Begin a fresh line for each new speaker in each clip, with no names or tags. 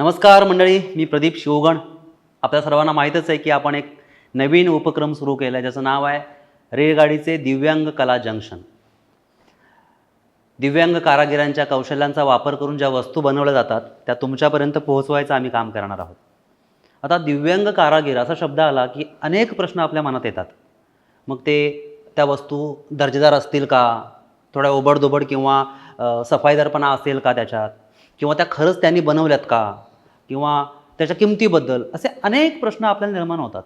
नमस्कार मंडळी मी प्रदीप शिवगण. आपल्या सर्वांना माहीतच आहे की आपण एक नवीन उपक्रम सुरू केला आहे ज्याचं नाव आहे रेलगाडीचे दिव्यांग कला जंक्शन. दिव्यांग कारागिरांच्या कौशल्यांचा वापर करून ज्या वस्तू बनवल्या जातात त्या तुमच्यापर्यंत पोहोचवायचं आम्ही काम करणार आहोत. आता दिव्यांग कारागीर असा शब्द आला की अनेक प्रश्न आपल्या मनात येतात. मग ते त्या वस्तू दर्जेदार असतील का? थोड्या ओबडधोबड किंवा सफाईदारपणा असेल का त्याच्यात? किंवा त्या खरंच त्यांनी बनवल्यात का? किंवा त्याच्या किमतीबद्दल असे अनेक प्रश्न आपल्याला निर्माण होतात.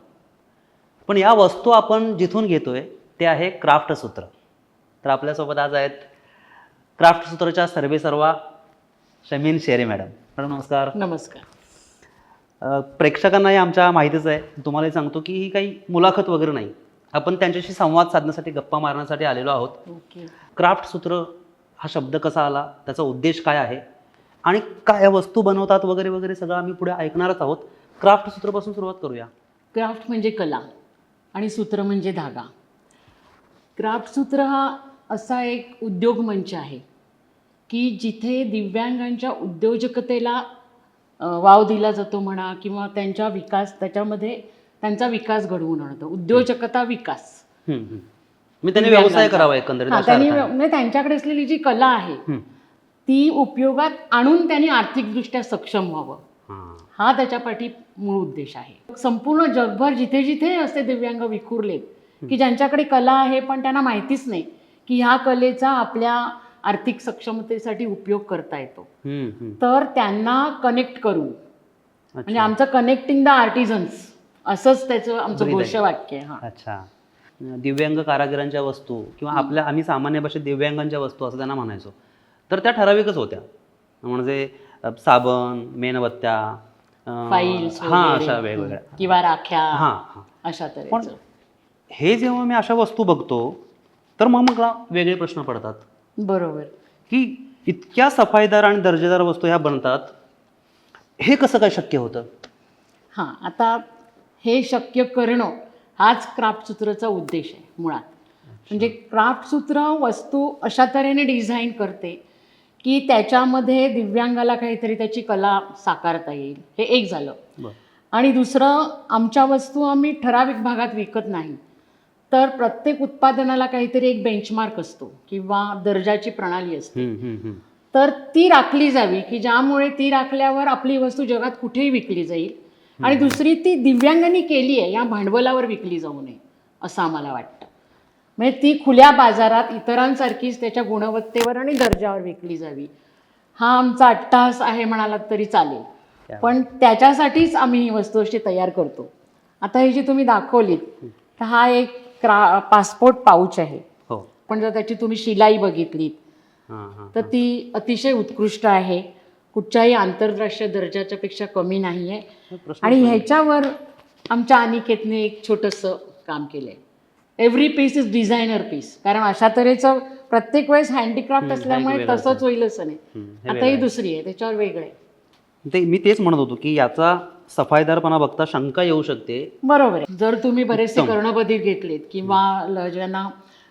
पण या वस्तू आपण जिथून घेतोय ते आहे क्राफ्ट सूत्र. तर आपल्यासोबत आज आहेत क्राफ्ट सूत्रच्या सर्वे सर्वा शमीन शेरे मॅडम. मॅडम नमस्कार.
नमस्कार.
प्रेक्षकांनाही आमच्या माहितीच आहे. तुम्हालाही सांगतो की ही काही मुलाखत वगैरे नाही. आपण त्यांच्याशी संवाद साधण्यासाठी गप्पा मारण्यासाठी आलेलो आहोत. क्राफ्ट सूत्र हा शब्द कसा आला? त्याचा उद्देश काय आहे? आणि काय वस्तू बनवतात वगैरे वगैरे सगळं आम्ही पुढे ऐकणारच आहोत क्राफ्ट सूत्रपासून सुरुवात करूया
क्राफ्ट म्हणजे कला आणि सूत्र म्हणजे धागा क्राफ्ट सूत्र हा असा एक उद्योग मंच आहे की जिथे दिव्यांगांच्या उद्योजकतेला वाव दिला जातो म्हणा किंवा त्यांच्या विकास त्याच्यामध्ये त्यांचा विकास घडवून आणतो उद्योजकता विकास.
मी त्यांनी व्यवसाय करावा एकंदरीत.
म्हणजे त्यांच्याकडे असलेली जी कला आहे. ती उपयोगात आणून त्यांनी आर्थिकदृष्ट्या सक्षम व्हावं.
हां.
हा त्याच्या पाठी मूळ उद्देश आहे. संपूर्ण जगभर जिथे जिथे असे दिव्यांग विखुरलेत की ज्यांच्याकडे कला आहे पण त्यांना माहितीच नाही की ह्या कलेचा आपल्या आर्थिक सक्षमतेसाठी उपयोग करता येतो. तर त्यांना कनेक्ट करून म्हणजे. आमचं कनेक्टिंग द आर्टिझन्स असंच त्याचं आमचं. घोषवाक्य आहे हा.
अच्छा. दिव्यांग कारागिरांच्या वस्तू किंवा आपल्या आम्ही सामान्य भाषेत दिव्यांगांच्या वस्तू असं त्यांना म्हणायचो. तर त्या ठराविकच होत्या. म्हणजे साबण मेणबत्त्या
फाईल्स
हा. अशा वेगवेगळ्या.
किंवा राख्या
हां हां.
अशा
पण
तऱ्हेचं
हे जेव्हा मी अशा वस्तू बघतो तर मग मला वेगळे प्रश्न पडतात.
बरोबर.
की इतक्या सफाईदार आणि दर्जेदार वस्तू ह्या बनतात हे कसं काय शक्य होतं?
हां आता हे शक्य करणं हाच क्राफ्ट सूत्रचा उद्देश आहे मुळात. म्हणजे क्राफ्ट सूत्र वस्तू अशा तऱ्हेने डिझाईन करते की त्याच्यामध्ये दिव्यांगाला काहीतरी त्याची कला साकारता येईल. हे एक झालं. आणि दुसरं आमच्या वस्तू आम्ही ठराविक भागात विकत नाही. तर प्रत्येक उत्पादनाला काहीतरी एक बेंचमार्क असतो किंवा दर्जाची प्रणाली असते. तर ती राखली जावी की ज्यामुळे ती राखल्यावर आपली वस्तू जगात कुठेही विकली जाईल. आणि दुसरी ती दिव्यांगांनी केली आहे या भांडवलावर विकली जाऊ नये असं आम्हाला वाटतं. म्हणजे ती खुल्या बाजारात इतरांसारखीच त्याच्या गुणवत्तेवर आणि दर्जावर विकली जावी. हा आमचा अट्टाहास आहे म्हणालात तरी चालेल. पण त्याच्यासाठीच आम्ही ही वस्तू अशी तयार करतो. आता ही जी तुम्ही दाखवलीत तर हा एक क्रा पासपोर्ट पाऊच आहे.
हो.
पण जर त्याची तुम्ही शिलाई बघितलीत
हां
तर ती अतिशय उत्कृष्ट आहे. कुठच्याही आंतरराष्ट्रीय दर्जाच्या पेक्षा कमी नाही आहे आणि ह्याच्यावर आमच्या अनिकेतने एक छोटंसं काम केलं आहे every piece is designer piece कारण अशा तऱ्हेचं प्रत्येक वेळेस हँडीक्राफ्ट असल्यामुळे तसंच होईल असं नाही
हे
आता ही. दुसरी आहे त्याच्यावर वेगळं आहे.
ते मी तेच म्हणत होतो की याचा सफाईदारपणा बघता शंका येऊ शकते.
बरोबर आहे. जर तुम्ही बरेचसे. कर्णबधीर घेतलेत किंवा ल- ज्यांना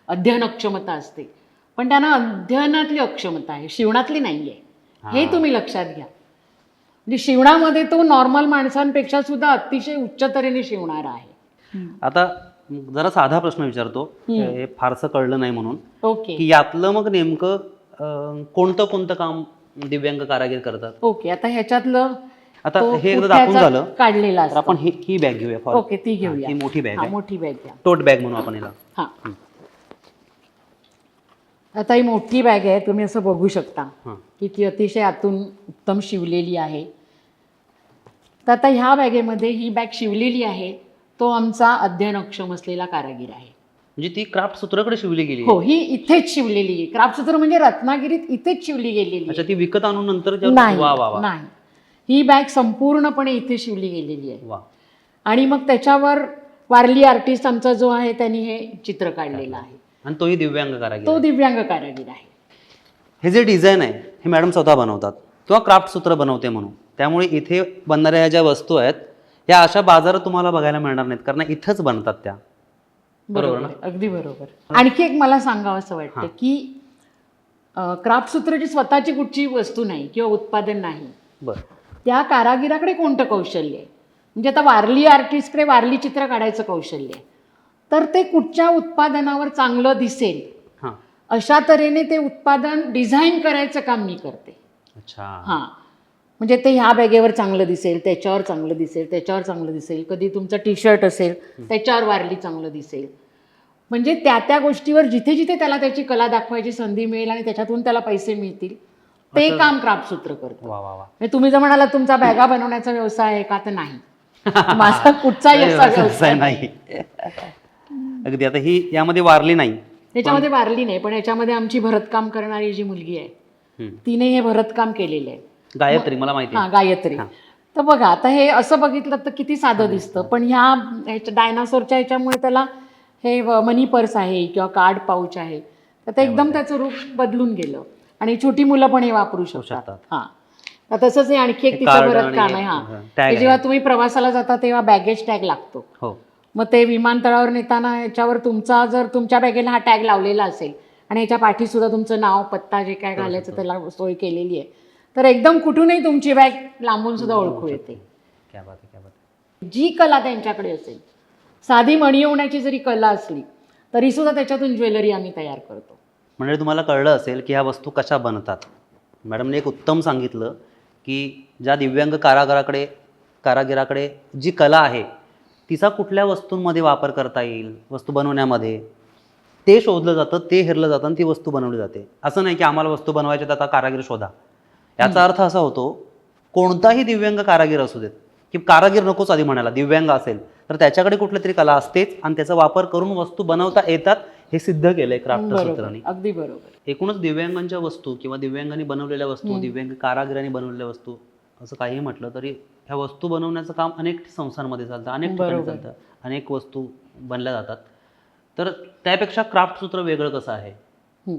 अध्ययन अक्षमता असते पण त्यांना अध्ययनातली अक्षमता आहे शिवणातली नाही आहे हे
हा.
तुम्ही लक्षात घ्या. म्हणजे शिवणामध्ये तो नॉर्मल माणसांपेक्षा सुद्धा अतिशय उच्च तऱ्हेने शिवणारा आहे.
आता जरा साधा प्रश्न विचारतो. हे फारसं कळलं नाही म्हणून. की यातलं मग नेमकं अं, कोणतं कोणतं काम दिव्यांग कारागीर करतात?
ओके आता ह्याच्यातलं
आता
तो
हे एकदा दाखवून झालं
काढलेला
तर
असतो.
आपण ही ही बॅग घेऊया फॉर
ओके ती घेऊया.
ही मोठी बॅग
हा
आहे.
मोठी बॅग घ्या.
टोट बॅग म्हणू आपण याला
हा. आता ही मोठी बॅग आहे तुम्ही असं बघू शकता.
हां.
की ती अतिशय आतून उत्तम शिवलेली आहे. तर आता ह्या बॅगेमध्ये ही बॅग शिवलेली आहे. तो आमचा अध्ययन अक्षम असलेला कारागीर आहे.
म्हणजे ती क्राफ्ट सूत्राकडे शिवली गेली.
हो ही इथेच शिवलेली आहे. क्राफ्ट सूत्र म्हणजे रत्नागिरीत इथेच शिवली गेलेली
अच्छा
आहे
ती विकत आणून नंतर
नाही
वा वा वा.
नाही. ही बॅग संपूर्णपणे इथे शिवली गेलेली आहे.
वा.
आणि मग त्याच्यावर वारली आर्टिस्ट आमचा जो आहे त्यांनी हे चित्र काढलेलं आहे.
आणि तोही दिव्यांग कारागीर
तो
आहे.
दिव्यांग कारागीर आहे.
हे जे डिझाईन आहे हे मॅडम स्वतः बनवतात. किंवा क्राफ्ट सूत्र बनवते म्हणून. त्यामुळे इथे बनणाऱ्या ह्या ज्या वस्तू आहेत या अशा बाजारात तुम्हाला बघायला मिळणार नाहीत कारण इथंच बनतात त्या. बरोबर ना?
अगदी बरोबर. आणखी एक मला सांगावं असं वाटतं. की क्राफ्ट सूत्राची स्वतःची कुठची वस्तू नाही किंवा उत्पादन नाही.
बरं.
त्या कारागिराकडे कोणतं कौशल्य आहे? म्हणजे आता वारली आर्टिस्टकडे वारली चित्र काढायचं कौशल्य आहे. तर ते कुठच्या उत्पादनावर चांगलं दिसेल? अशा तऱ्हेने ते उत्पादन डिझाईन करायचं काम मी करते.
अच्छा.
हां. म्हणजे ते ह्या बॅगेवर चांगलं दिसेल त्याच्यावर चांगलं दिसेल त्याच्यावर चांगलं दिसेल कधी तुमचं टी शर्ट असेल त्याच्यावर वारली चांगलं दिसेल. म्हणजे त्या त्या गोष्टीवर जिथे जिथे त्याला त्याची कला दाखवायची संधी मिळेल आणि त्याच्यातून त्याला पैसे मिळतील ते काम क्राफ्टसूत्र करतं. म्हणजे तुम्ही जर म्हणाला तुमचा बॅगा बनवण्याचा व्यवसाय आहे का? तर नाही. माझा कुठचाही असा व्यवसाय नाही.
अगदी आता ही यामध्ये वारली नाही.
त्याच्यामध्ये वारली नाही पण याच्यामध्ये आमची भरतकाम करणारी जी मुलगी आहे. तिने हे भरतकाम केलेलं आहे.
गायत्री मला माहिती
हा
आहे
गायत्री.
हा.
तर बघा आता हे असं बघितलं तर किती साधं दिसतं. पण ह्या ह्याच्या डायनासोरच्या ह्याच्यामुळे त्याला हे मनी पर्स आहे किंवा कार्ड पाऊच आहे. तर ते एकदम त्याचं रूप बदलून गेलं. आणि छोटी मुलं पण हे वापरू शकतात.
शकतात.
हा. तर तसंच हे आणखी एक
हे
तिचं
card
भरतकाम
आणि
आहे हा.
हा, tag
जेव्हा
आहे.
तुम्ही प्रवासाला जाता तेव्हा बॅगेज टॅग लागतो.
हो.
मग ते विमानतळावर नेताना याच्यावर तुमचा जर तुमच्या बॅगेला हा टॅग लावलेला असेल आणि याच्या पाठी सुद्धा तुमचं नाव पत्ता जे काय घालायचं त्याला सोय केलेली आहे. तर एकदम कुठूनही तुमची बॅग लांबून सुद्धा ओळखू येते.
क्या बात आहे क्या बात आहे.
जी कला त्यांच्याकडे असेल साधी मणी होण्याची जरी कला असली तरी सुद्धा त्याच्यातून ज्वेलरी आम्ही तयार करतो.
म्हणजे तुम्हाला कळलं असेल की ह्या वस्तू कशा बनतात. मॅडमने एक उत्तम सांगितलं की ज्या दिव्यांग कारागिराकडे कारागिराकडे जी कला आहे तिचा कुठल्या वस्तूंमध्ये वापर करता येईल वस्तू बनवण्यामध्ये? ते शोधलं जातं ते हेरलं जातं आणि ती वस्तू बनवली जाते. असं नाही की आम्हाला वस्तू बनवायच्या तर आता कारागीर शोधा. याचा अर्थ असा होतो कोणताही दिव्यांग कारागीर असू देत की कारागीर नकोच आधी म्हणायला दिव्यांग असेल तर त्याच्याकडे कुठली तरी कला असतेच आणि त्याचा वापर करून वस्तू बनवता येतात हे सिद्ध केलंय क्राफ्ट सूत्रांनी.
अगदी बरोबर.
एकूणच दिव्यांगांच्या वस्तू किंवा दिव्यांगांनी बनवलेल्या वस्तू दिव्यांग कारागिरांनी बनवलेल्या वस्तू असं काही म्हटलं तरी ह्या वस्तू बनवण्याचं काम अनेक संस्थांमध्ये चालतं अनेक ठिकाणी. चालतं अनेक वस्तू बनल्या जातात. तर त्यापेक्षा क्राफ्ट सूत्र वेगळं कसं आहे?
हं.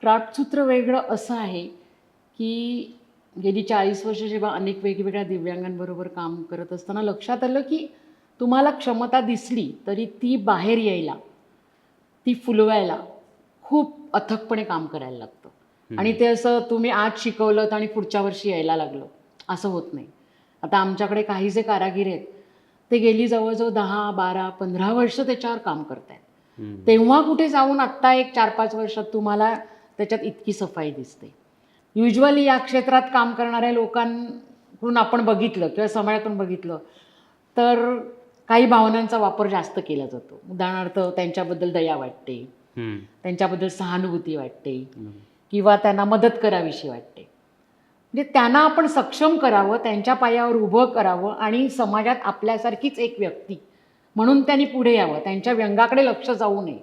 क्राफ्टसूत्र वेगळं असं आहे की गेली चाळीस वर्ष जेव्हा अनेक वेगवेगळ्या दिव्यांगांबरोबर काम करत असताना लक्षात आलं की तुम्हाला क्षमता दिसली तरी ती बाहेर यायला ती फुलवायला खूप अथकपणे काम करायला लागतं. आणि ते असं तुम्ही आज शिकवलं आणि पुढच्या वर्षी यायला लागलं. असं होत नाही. आता आमच्याकडे काही जे कारागीर आहेत ते गेली जवळजवळ दहा बारा पंधरा वर्ष त्याच्यावर काम करत आहेत
हम्म.
तेव्हा कुठे जाऊन आत्ता एक चार पाच वर्षात तुम्हाला त्याच्यात इतकी सफाई दिसते. युजली या क्षेत्रात काम करणाऱ्या लोकांकडून आपण बघितलं किंवा समाजातून बघितलं तर काही भावनांचा वापर जास्त केला जातो उदाहरणार्थ त्यांच्याबद्दल दया वाटते. त्यांच्याबद्दल सहानुभूती वाटते. किंवा त्यांना मदत करावीशी वाटते म्हणजे त्यांना आपण सक्षम करावं त्यांच्या पायावर उभं करावं आणि समाजात आपल्यासारखीच एक व्यक्ती म्हणून त्यांनी पुढे यावं त्यांच्या व्यंगाकडे लक्ष जाऊ नये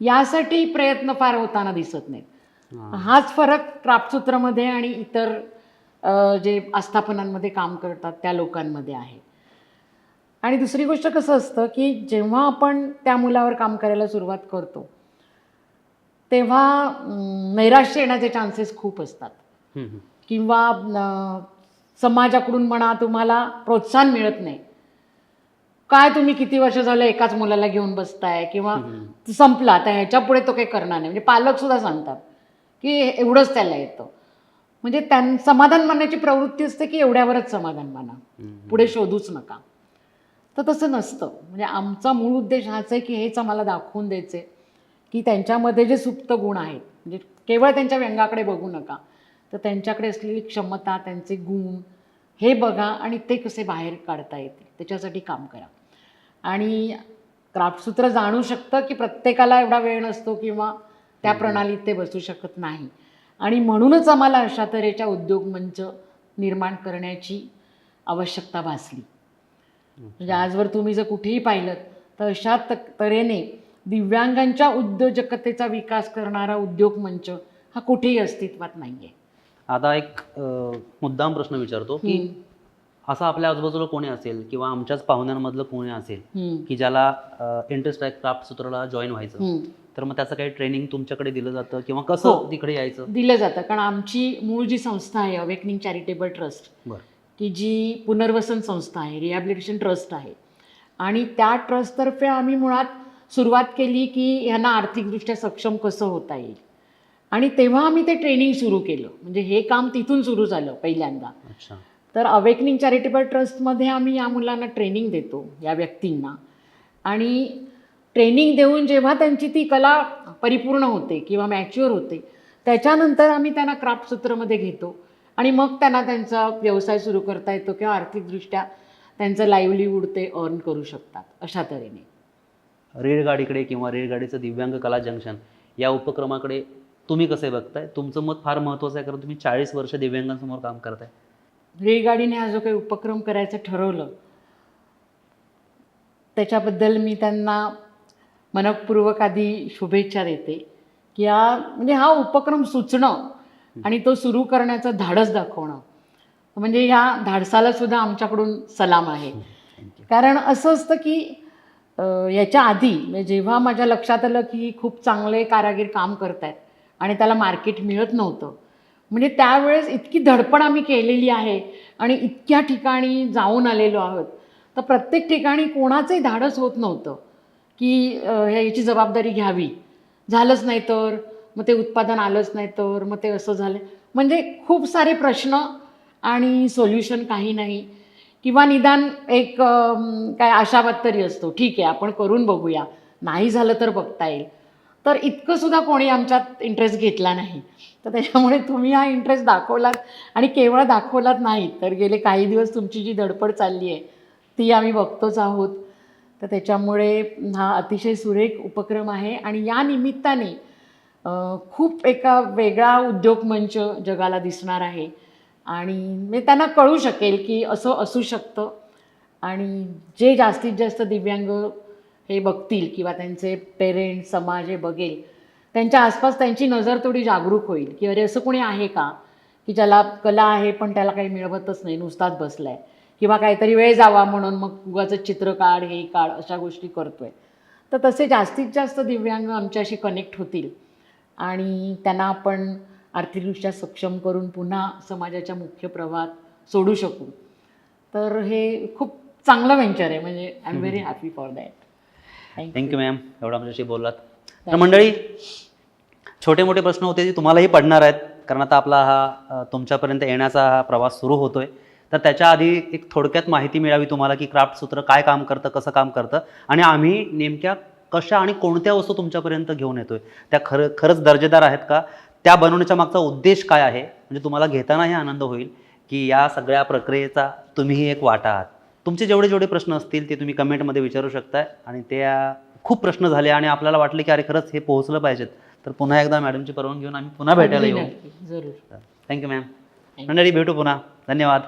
यासाठी प्रयत्न फार होताना दिसत नाहीत. हाच फरक क्राफ्टसूत्रामध्ये आणि इतर जे आस्थापनांमध्ये काम करतात त्या लोकांमध्ये आहे. आणि दुसरी गोष्ट कसं असतं की जेव्हा आपण त्या मुलावर काम करायला सुरुवात करतो तेव्हा नैराश्य येण्याचे चान्सेस खूप असतात. किंवा समाजाकडून म्हणा तुम्हाला प्रोत्साहन मिळत नाही. काय तुम्ही किती वर्ष झालं एकाच मुलाला घेऊन बसताय किंवा संपला तर ह्याच्या पुढे तो काही करणार नाही. म्हणजे पालक सुद्धा सांगतात की एवढंच त्याला येतं. म्हणजे त्यां समाधान मानण्याची प्रवृत्ती असते की एवढ्यावरच समाधान माना. पुढे शोधूच नका. तर तसं नसतं. म्हणजे आमचा मूळ उद्देश हाच आहे की हेच आम्हाला दाखवून द्यायचे की त्यांच्यामध्ये जे सुप्त गुण आहेत म्हणजे केवळ त्यांच्या व्यंगाकडे बघू नका तर त्यांच्याकडे असलेली क्षमता त्यांचे गुण हे बघा आणि ते कसे बाहेर काढता येतील. त्याच्यासाठी काम करा. आणि क्राफ्टसूत्र जाणू शकतं की प्रत्येकाला एवढा वेळ नसतो किंवा त्या प्रणालीत ते बसू शकत नाही. आणि म्हणूनच आम्हाला अशा तऱ्हेच्या उद्योग मंच निर्माण करण्याची आवश्यकता भासली. म्हणजे आजवर तुम्ही जर कुठेही पाहिलं तर अशा तऱ्हेने दिव्यांगांच्या उद्योजकतेचा विकास करणारा उद्योग मंच हा कुठेही अस्तित्वात नाही आहे
आता एक मुद्दाम प्रश्न विचारतो की असं आपल्या आजूबाजूला कोणी असेल किंवा आमच्याच पाहुण्यांमधलं कोणी असेल की ज्याला इंटरेस्ट आहे क्राफ्ट सूत्राला जॉईन व्हायचं तर मग त्याचं काही ट्रेनिंग तुमच्याकडे दिलं जातं किंवा कसं
हो.
तिकडे यायचं?
दिलं जातं. कारण आमची मूळ जी संस्था आहे अवेकनिंग चॅरिटेबल ट्रस्ट
बरं.
की जी पुनर्वसन संस्था आहे रिहॅबिलिटेशन ट्रस्ट आहे. आणि त्या ट्रस्टतर्फे आम्ही मुळात सुरुवात केली की ह्यांना आर्थिकदृष्ट्या सक्षम कसं होता येईल. आणि तेव्हा आम्ही ते ट्रेनिंग सुरू केलं. म्हणजे हे काम तिथून सुरू झालं पहिल्यांदा.
अच्छा.
तर अवेकनिंग चॅरिटेबल ट्रस्टमध्ये आम्ही या मुलांना ट्रेनिंग देतो या व्यक्तींना. आणि ट्रेनिंग देऊन जेव्हा त्यांची ती कला परिपूर्ण होते किंवा मॅच्युअर होते त्याच्यानंतर आम्ही त्यांना क्राफ्ट सूत्रमध्ये घेतो. आणि मग त्यांना त्यांचा व्यवसाय सुरू करता येतो किंवा आर्थिकदृष्ट्या त्यांचं लाईव्हलीहूड ते अर्न करू शकतात अशा तऱ्हेने.
रेलगाडीकडे किंवा रेलगाडीचं दिव्यांग कला जंक्शन या उपक्रमाकडे तुम्ही कसे बघताय? तुमचं मत फार महत्त्वाचं आहे कारण तुम्ही चाळीस वर्ष दिव्यांगांसमोर काम करताय.
रेलगाडीने हा जो काही उपक्रम करायचं ठरवलं त्याच्याबद्दल मी त्यांना मनपूर्वक आधी शुभेच्छा देते की हा म्हणजे हा उपक्रम सुचणं आणि तो सुरू करण्याचं धाडस दाखवणं. म्हणजे ह्या धाडसाला सुद्धा आमच्याकडून सलाम आहे. कारण असं असतं की याच्या आधी म्हणजे जेव्हा माझ्या लक्षात आलं की खूप चांगले कारागीर काम करत आहेत आणि त्याला मार्केट मिळत नव्हतं म्हणजे त्यावेळेस इतकी धडपड आम्ही केलेली आहे आणि इतक्या ठिकाणी जाऊन आलेलो आहोत तर प्रत्येक ठिकाणी कोणाचंही धाडस होत नव्हतं. की याची जबाबदारी घ्यावी. झालंच नाही तर मग ते उत्पादन आलंच नाही तर मग ते असं झालं. म्हणजे खूप सारे प्रश्न आणि सोल्युशन काही नाही. किंवा निदान एक काय आशावाद तरी असतो. ठीक आहे आपण करून बघूया. नाही झालं तर बघता येईल. तर इतकं सुद्धा कोणी आमच्यात इंटरेस्ट घेतला नाही. तर त्याच्यामुळे तुम्ही हा इंटरेस्ट दाखवलात आणि केवळ दाखवलात नाही तर गेले काही दिवस तुमची जी धडपड चालली आहे ती आम्ही बघतोच आहोत. तर त्याच्यामुळे हा अतिशय सुरेख उपक्रम आहे. आणि या निमित्ताने खूप एका वेगळा उद्योग मंच जगाला दिसणार आहे. आणि मी त्यांना कळू शकेल की असं असू शकतं. आणि जे जास्तीत जास्त दिव्यांग हे बघतील किंवा त्यांचे पेरेंट्स समाज हे बघेल त्यांच्या आसपास त्यांची नजर थोडी जागरूक होईल की अरे असं कोणी आहे का? की ज्याला कला आहे पण त्याला काही मिळवतच नाही नुसताच आहे किंवा काहीतरी वेळ जावा म्हणून मग उगाचं चित्र काढ हे काढ अशा गोष्टी करतोय. तर तसे जास्तीत जास्त दिव्यांग आमच्याशी कनेक्ट होतील. आणि त्यांना आपण आर्थिकदृष्ट्या सक्षम करून पुन्हा समाजाच्या मुख्य प्रवाहात सोडू शकू. तर हे खूप चांगलं वेंचर आहे. म्हणजे I am very happy for that
thank you ma'am एवढं आमच्याशी बोललात. तर मंडळी छोटे मोठे प्रश्न होते जे तुम्हालाही पडणार आहेत. कारण आता आपला हा तुमच्यापर्यंत येण्याचा हा प्रवास सुरू होतोय. तर त्याच्या आधी एक थोडक्यात माहिती मिळावी तुम्हाला की क्राफ्ट सूत्र काय काम करतं कसं काम करतं. आणि आम्ही नेमक्या कशा आणि कोणत्या वस्तू तुमच्यापर्यंत घेऊन येतोय. त्या खरं खरंच दर्जेदार आहेत का? त्या बनवण्याच्या मागचा उद्देश काय आहे? म्हणजे तुम्हाला घेतानाही आनंद होईल की या सगळ्या प्रक्रियेचा तुम्हीही एक वाटा आहात. तुमचे जेवढे जेवढे प्रश्न असतील ते तुम्ही कमेंटमध्ये विचारू शकताय. आणि त्या खूप प्रश्न झाले आणि आपल्याला वाटले की अरे खरंच हे पोहोचलं पाहिजेत. तर पुन्हा एकदा मॅडमची परवानगी घेऊन आम्ही पुन्हा भेटायला येऊ.
जरूर.
थँक्यू मॅम मंडळी भेटू पुन्हा. धन्यवाद.